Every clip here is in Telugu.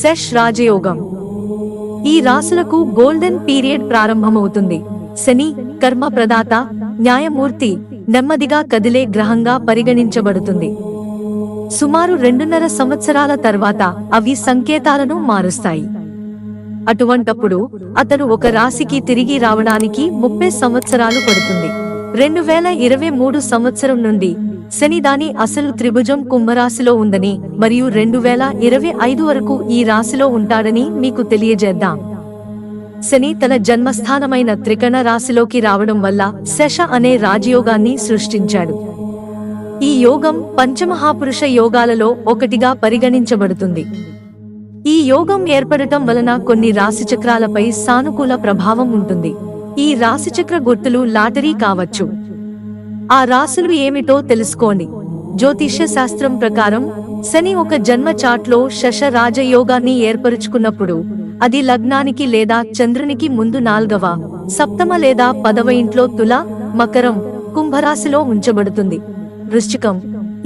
సెష్ రాజయోగం. ఈ రాసులకు గోల్డెన్ పీరియడ్ ప్రారంభమవుతుంది. శని కర్మ ప్రదాత న్యాయమూర్తి నెమ్మదిగా కదిలే గ్రహంగా పరిగణించబడుతుంది. సుమారు రెండున్నర సంవత్సరాల తర్వాత అవి సంకేతాలను మారుస్తాయి. అటువంటప్పుడు అతను ఒక రాశికి తిరిగి రావడానికి ముప్పై సంవత్సరాలు పడుతుంది. రెండు వేల ఇరవై మూడు సంవత్సరం నుండి శని దాని అసలు త్రిభుజం కుంభరాశిలో ఉందని మరియు రెండు వేల ఇరవై ఐదు వరకు ఈ రాశిలో ఉంటాడని మీకు తెలియజేద్దాం. శని తన జన్మస్థానమైన త్రికణ రాశిలోకి రావడం వల్ల శశ అనే రాజయోగాన్ని సృష్టించాడు. ఈ యోగం పంచమహాపురుష యోగాలలో ఒకటిగా పరిగణించబడుతుంది. ఈ యోగం ఏర్పడటం వలన కొన్ని రాశిచక్రాలపై సానుకూల ప్రభావం ఉంటుంది. ఈ రాశిచక్ర గుర్తులు లాటరీ కావచ్చు. ఆ రాశులు ఏమిటో తెలుసుకోండి. జ్యోతిష్య శాస్త్రం ప్రకారం శని ఒక జన్మ చాట్లో శశ రాజయోగాన్ని ఏర్పరుచుకున్నప్పుడు అది లగ్నానికి లేదా చంద్రునికి ముందు నాల్గవ సప్తమ లేదా పదవ ఇంట్లో తుల మకరం కుంభరాశిలో ఉంచబడుతుంది. వృశ్చికం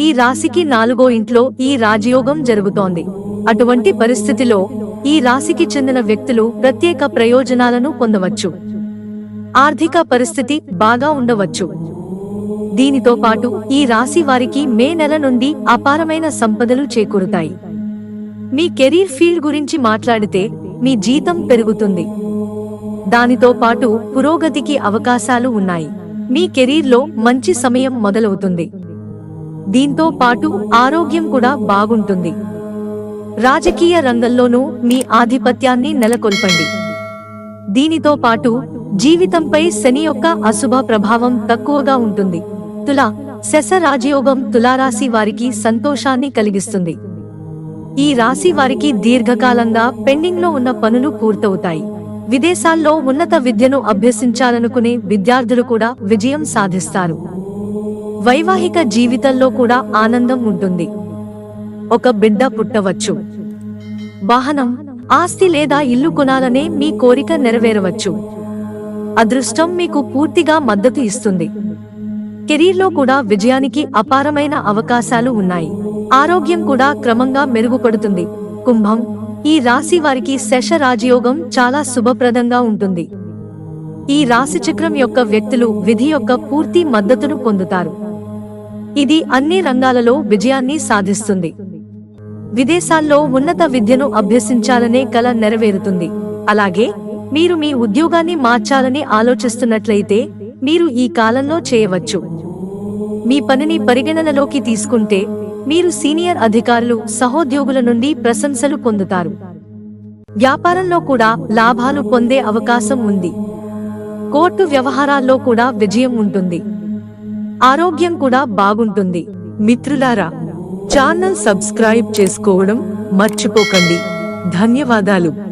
ఈ రాశికి నాలుగో ఇంట్లో ఈ రాజయోగం జరుగుతోంది. అటువంటి పరిస్థితిలో ఈ రాశికి చెందిన వ్యక్తులు ప్రత్యేక ప్రయోజనాలను పొందవచ్చు. ఆర్థిక పరిస్థితి బాగా ఉండవచ్చు. దీనితో పాటు ఈ రాశి వారికి మే నెల నుండి అపారమైన సంపదలు చేకూరుతాయి. మీ కెరీర్ ఫీల్డ్ గురించి మాట్లాడితే మీ జీతం పెరుగుతుంది. దానితో పాటు పురోగతికి అవకాశాలు ఉన్నాయి. మీ కెరీర్లో మంచి సమయం మొదలవుతుంది. దీంతో పాటు ఆరోగ్యం కూడా బాగుంటుంది. రాజకీయ రంగంలోనూ మీ ఆధిపత్యాన్ని నెలకొల్పండి. దీనితో పాటు జీవితంపై శని యొక్క అశుభ ప్రభావం తక్కువగా ఉంటుంది. తుల శశ రాజయోగం తులారాశి వారికి సంతోషాన్ని కలిగిస్తుంది. ఈ రాశి వారికి దీర్ఘకాలంగా పెండింగ్లో ఉన్న పనులు పూర్తవుతాయి. విదేశాల్లో ఉన్నత విద్యను అభ్యసించాలనుకునే విద్యార్థులు కూడా విజయం సాధిస్తారు. వైవాహిక జీవితంలో కూడా ఆనందం ఉంటుంది. ఒక బిడ్డ పుట్టవచ్చు. వాహనం ఆస్తి లేదా ఇల్లు కొనాలనే మీ కోరిక నెరవేరవచ్చు. అదృష్టం మీకు పూర్తిగా మద్దతు ఇస్తుంది. కెరీర్లో కూడా విజయానికి అపారమైన అవకాశాలు ఉన్నాయి. ఆరోగ్యం కూడా క్రమంగా మెరుగుపడుతుంది. కుంభం ఈ రాశి వారికి శశ రాజయోగం చాలా శుభప్రదంగా ఉంటుంది. ఈ రాశి చక్రం యొక్క వ్యక్తులు విధి యొక్క పూర్తి మద్దతును పొందుతారు. ఇది అన్ని రంగాలలో విజయాన్ని సాధిస్తుంది. విదేశాల్లో ఉన్నత విద్యను అభ్యసించాలనే కల నెరవేరుతుంది. అలాగే మీరు మీ ఉద్యోగాన్ని మార్చాలని ఆలోచిస్తున్నట్లయితే మీరు ఈ కాలంలో చేయవచ్చు. మీ పనిని పరిగణనలోకి తీసుకుంటే మీరు సీనియర్ అధికారులు సహోద్యోగుల నుండి ప్రశంసలు పొందుతారు. వ్యాపారంలో కూడా లాభాలు పొందే అవకాశం ఉంది. కోర్టు వ్యవహారాల్లో కూడా విజయం ఉంటుంది. ఆరోగ్యం కూడా బాగుంటుంది. మిత్రులారా ఛానల్ సబ్స్క్రైబ్ చేసుకోవడం మర్చిపోకండి. ధన్యవాదాలు.